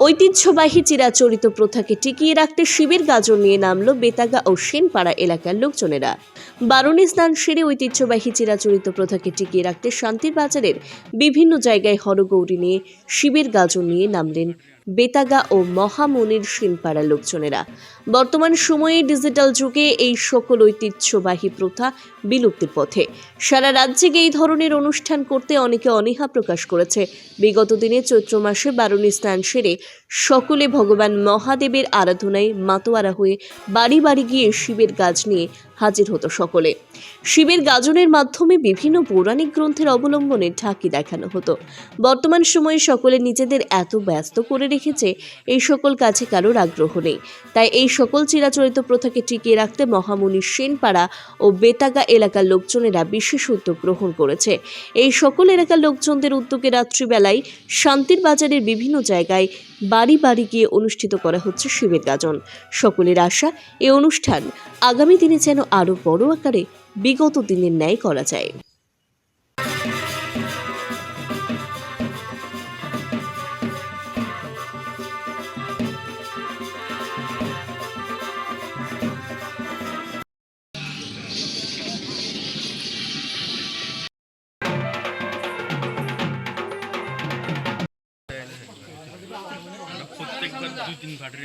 ঐতিহ্যবাহী চিরাচরিত প্রথাকে টিকিয়ে রাখতে শিবের গাজন নিয়ে নামলো বেতাগা ও সেনপাড়া এলাকার লোকজনেরা। বারুণী স্নান সেরে ঐতিহ্যবাহী চিরাচরিত প্রথাকে টিকিয়ে রাখতে শান্তির বাজারের বিভিন্ন জায়গায় হরগৌরী নিয়ে শিবের গাজন নিয়ে নামলেন বেতাগা ও মহামনির সেনপাড়া লোকজনেরা। বর্তমান সময়ে ডিজিটাল যুগে এই সকল ঐতিহ্যবাহী প্রথা বিলুপ্তির পথে। সারা রাজ্যে এই ধরনের অনুষ্ঠান করতে অনেকে অনীহা প্রকাশ করেছে। বিগত দিনে চৈত্র মাসে বারুণী স্নান সেরে সকলে ভগবান মহাদেবের আরাধনায় মাতোয়ারা হয়ে বাড়ি বাড়ি গিয়ে শিবের গাছ নিয়ে হাজির হতো সকলে। শিবের গাজনের মাধ্যমে বিভিন্ন পৌরাণিক গ্রন্থের অবলম্বনে ঢাকি দেখানো হতো। বর্তমান সময়ে সকলে নিজেদের এত ব্যস্ত করে রেখেছে, এই সকল কাছে কারোর আগ্রহ নেই। তাই এই সকল চিরাচরিত প্রথাকে টিকিয়ে রাখতে মহামুনি সেনপাড়া ও বেতাগা এলাকার লোকজনেরা বিশেষ উদ্যোগ গ্রহণ করেছে। এই সকল এলাকার লোকজনদের উদ্যোগে রাত্রিবেলায় শান্তির বাজারের বিভিন্ন জায়গায় বাড়ি বাড়ি গিয়ে অনুষ্ঠিত করা হচ্ছে শিবের গাজন। সকলের আশা, এ অনুষ্ঠান আগামী দিনে যেন আরও বড় আকারে বিগত দিনের ন্যায় করা যায়। প্রত্যেকবার দুই তিন ঘাটের